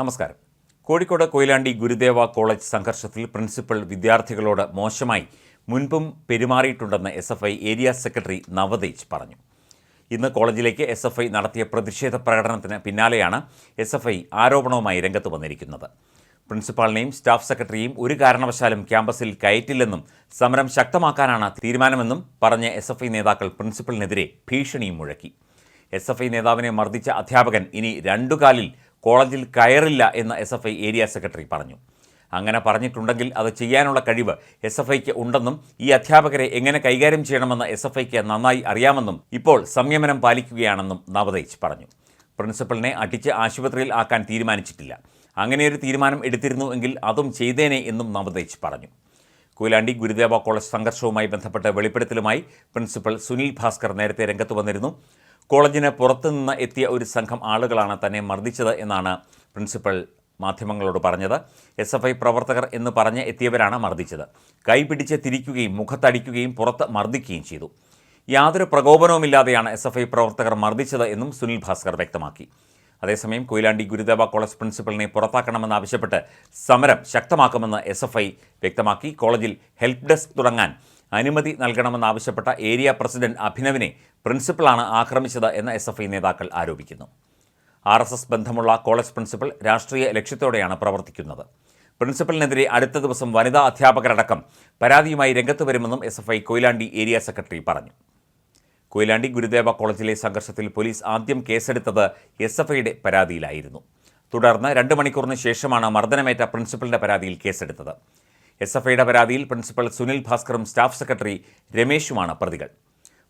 നമസ്കാരം. കോഴിക്കോട് കൊയിലാണ്ടി ഗുരുദേവ കോളേജ് സംഘർഷത്തിൽ പ്രിൻസിപ്പൽ വിദ്യാർത്ഥികളോട് മോശമായി മുൻപും പെരുമാറിയിട്ടുണ്ടെന്ന് S F I area secretary Navatej പറഞ്ഞു. ഇന്ന് കോളേജിലേക്ക് എസ് എഫ് ഐ നടത്തിയ പ്രതിഷേധ പ്രകടനത്തിന് പിന്നാലെയാണ് എസ് എഫ് ഐ ആരോപണവുമായി രംഗത്ത് വന്നിരിക്കുന്നത്. പ്രിൻസിപ്പാളിനെയും സ്റ്റാഫ് സെക്രട്ടറിയെയും ഒരു കാരണവശാലും ക്യാമ്പസിൽ കയറ്റില്ലെന്നും സമരം ശക്തമാക്കാനാണ് തീരുമാനമെന്നും പറഞ്ഞ എസ് എഫ് ഐ നേതാക്കൾ പ്രിൻസിപ്പലിനെതിരെ ഭീഷണിയും മുഴക്കി. എസ് എഫ് ഐ നേതാവിനെ മർദ്ദിച്ച അധ്യാപകൻ ഇനി രണ്ടു കാലിൽ കോളേജിൽ കയറില്ല എന്ന് S F I area secretary പറഞ്ഞു. അങ്ങനെ പറഞ്ഞിട്ടുണ്ടെങ്കിൽ അത് ചെയ്യാനുള്ള കഴിവ് എസ് എഫ് ഐക്ക് ഉണ്ടെന്നും ഈ അധ്യാപകരെ എങ്ങനെ കൈകാര്യം ചെയ്യണമെന്ന് എസ് എഫ് ഐക്ക് നന്നായി അറിയാമെന്നും ഇപ്പോൾ സംയമനം പാലിക്കുകയാണെന്നും നവതേജ് പറഞ്ഞു. പ്രിൻസിപ്പളിനെ അടിച്ച് ആശുപത്രിയിൽ ആക്കാൻ തീരുമാനിച്ചിട്ടില്ല. അങ്ങനെയൊരു തീരുമാനം എടുത്തിരുന്നു എങ്കിൽ അതും ചെയ്തേനെ എന്നും നവതേജ് പറഞ്ഞു. കൊയിലാണ്ടി ഗുരുദേവ കോളേജ് സംഘർഷവുമായി ബന്ധപ്പെട്ട വെളിപ്പെടുത്തലുമായി പ്രിൻസിപ്പൽ സുനിൽ ഭാസ്കർ നേരത്തെ രംഗത്ത് വന്നിരുന്നു. കോളേജിന് പുറത്തുനിന്ന് എത്തിയ ഒരു സംഘം ആളുകളാണ് തന്നെ മർദ്ദിച്ചത് എന്നാണ് പ്രിൻസിപ്പൽ മാധ്യമങ്ങളോട് പറഞ്ഞത്. എസ് എഫ് ഐ പ്രവർത്തകർ എന്ന് പറഞ്ഞ് എത്തിയവരാണ് മർദ്ദിച്ചത്. കൈപിടിച്ച് തിരിക്കുകയും മുഖത്തടിക്കുകയും പുറത്ത് മർദ്ദിക്കുകയും ചെയ്തു. യാതൊരു പ്രകോപനവുമില്ലാതെയാണ് എസ് എഫ് ഐ പ്രവർത്തകർ മർദ്ദിച്ചത് എന്നും സുനിൽ ഭാസ്കർ വ്യക്തമാക്കി. അതേസമയം കൊയിലാണ്ടി ഗുരുദേവ കോളേജ് പ്രിൻസിപ്പലിനെ പുറത്താക്കണമെന്നാവശ്യപ്പെട്ട് സമരം ശക്തമാക്കുമെന്ന് എസ് വ്യക്തമാക്കി. കോളേജിൽ ഹെൽപ്പ് ഡെസ്ക് തുടങ്ങാൻ അനുമതി നൽകണമെന്നാവശ്യപ്പെട്ട ഏരിയ പ്രസിഡന്റ് അഭിനവിനെ പ്രിൻസിപ്പളാണ് ആക്രമിച്ചത് എന്ന് എസ് എഫ് ഐ നേതാക്കൾ ആരോപിക്കുന്നു. ആർ എസ് എസ് ബന്ധമുള്ള കോളേജ് പ്രിൻസിപ്പൽ രാഷ്ട്രീയ ലക്ഷ്യത്തോടെയാണ് പ്രവർത്തിക്കുന്നത്. പ്രിൻസിപ്പലിനെതിരെ അടുത്ത ദിവസം വനിതാ അധ്യാപകരടക്കം പരാതിയുമായി രംഗത്ത് വരുമെന്നും S F I Koyilandy area secretary പറഞ്ഞു. കൊയിലാണ്ടി ഗുരുദേവ കോളേജിലെ സംഘർഷത്തിൽ പോലീസ് ആദ്യം കേസെടുത്തത് എസ് എഫ് ഐയുടെ പരാതിയിലായിരുന്നു. തുടർന്ന് രണ്ട് മണിക്കൂറിന് ശേഷമാണ് മർദ്ദനമേറ്റ പ്രിൻസിപ്പലിന്റെ പരാതിയിൽ കേസെടുത്തത്. എസ് എഫ് ഐയുടെ പരാതിയിൽ പ്രിൻസിപ്പൽ സുനിൽ ഭാസ്കറും സ്റ്റാഫ് സെക്രട്ടറി രമേശുമാണ് പ്രതികൾ.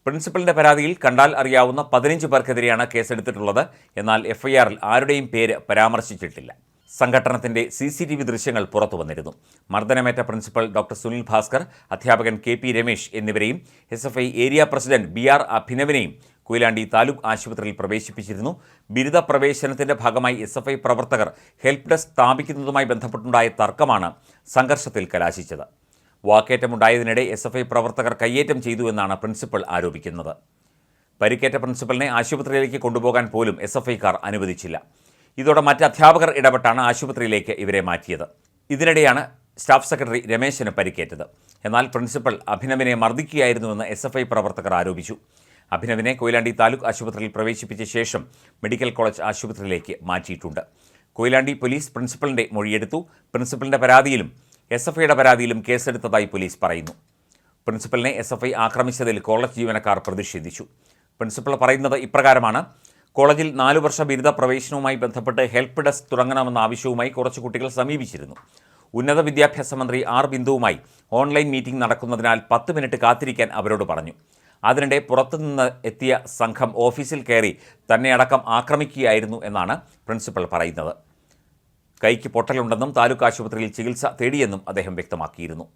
പ്രിൻസിപ്പലിന്റെ പരാതിയിൽ കണ്ടാൽ അറിയാവുന്ന പതിനഞ്ച് പേർക്കെതിരെയാണ് കേസെടുത്തിട്ടുള്ളത്. എന്നാൽ എഫ്ഐആറിൽ ആരുടെയും പേര് പരാമർശിച്ചിട്ടില്ല. സംഘടനത്തിന്റെ സി സി ടി വി ദൃശ്യങ്ങൾ പുറത്തു വന്നിരുന്നു മർദ്ദനമേറ്റ പ്രിൻസിപ്പൽ ഡോക്ടർ സുനിൽ ഭാസ്കർ അധ്യാപകൻ കെ പി രമേശ് എന്നിവരെയും S F I area president B R അഭിനവിനെയും Koyilandy taluk ആശുപത്രിയിൽ പ്രവേശിപ്പിച്ചിരുന്നു. ബിരുദ പ്രവേശനത്തിന്റെ ഭാഗമായി എസ് എഫ് ഐ പ്രവർത്തകർ ഹെൽപ്പ് ഡെസ്ക് സ്ഥാപിക്കുന്നതുമായി ബന്ധപ്പെട്ടുണ്ടായ തർക്കമാണ് സംഘർഷത്തിൽ കലാശിച്ചത്. വാക്കേറ്റമുണ്ടായതിനിടെ എസ് എഫ് ഐ പ്രവർത്തകർ കയ്യേറ്റം ചെയ്തു എന്നാണ് പ്രിൻസിപ്പൽ ആരോപിക്കുന്നത്. പരിക്കേറ്റ പ്രിൻസിപ്പലിനെ ആശുപത്രിയിലേക്ക് കൊണ്ടുപോകാൻ പോലും എസ് എഫ് ഐക്കാർ അനുവദിച്ചില്ല. ഇതോടെ മറ്റ് അധ്യാപകർ ഇടപെട്ടാണ് ആശുപത്രിയിലേക്ക് ഇവരെ മാറ്റിയത്. ഇതിനിടെയാണ് സ്റ്റാഫ് സെക്രട്ടറി രമേശന് പരിക്കേറ്റത്. എന്നാൽ പ്രിൻസിപ്പൽ അഭിനവിനെ മർദ്ദിക്കുകയായിരുന്നുവെന്ന് എസ് എഫ് ഐ പ്രവർത്തകർ ആരോപിച്ചു. അഭിനവിനെ കൊയിലാണ്ടി താലൂക്ക് ആശുപത്രിയിൽ പ്രവേശിപ്പിച്ച ശേഷം മെഡിക്കൽ കോളേജ് ആശുപത്രിയിലേക്ക് മാറ്റിയിട്ടുണ്ട്. കൊയിലാണ്ടി പോലീസ് പ്രിൻസിപ്പലിന്റെ മൊഴിയെടുത്തു. പ്രിൻസിപ്പലിന്റെ പരാതിയിലും എസ് എഫ് ഐയുടെ പരാതിയിലും കേസെടുത്തതായി പോലീസ് പറയുന്നു. പ്രിൻസിപ്പലിനെ എസ് എഫ് ഐ ആക്രമിച്ചതിൽ കോളേജ് ജീവനക്കാർ പ്രതിഷേധിച്ചു. പ്രിൻസിപ്പൽ പറയുന്നത് ഇപ്രകാരമാണ്. കോളേജിൽ നാലു വർഷ ബിരുദ പ്രവേശനവുമായി ബന്ധപ്പെട്ട് ഹെൽപ്പ് ഡെസ്ക് തുടങ്ങണമെന്ന ആവശ്യവുമായി കുറച്ച് കുട്ടികൾ സമീപിച്ചിരുന്നു. ഉന്നത വിദ്യാഭ്യാസ മന്ത്രി ആർ ബിന്ദുവുമായി ഓൺലൈൻ മീറ്റിംഗ് നടക്കുന്നതിനാൽ പത്ത് മിനിറ്റ് കാത്തിരിക്കാൻ അവരോട് പറഞ്ഞു. അതിനിടെ പുറത്തുനിന്ന് എത്തിയ സംഘം ഓഫീസിൽ കയറി തന്നെ അടക്കം ആക്രമിക്കുകയായിരുന്നു എന്നാണ് പ്രിൻസിപ്പൽ പറയുന്നത്. കൈക്ക് പൊട്ടലുണ്ടെന്നും താലൂക്ക് ആശുപത്രിയിൽ ചികിത്സ തേടിയെന്നും അദ്ദേഹം വ്യക്തമാക്കിയിരുന്നു.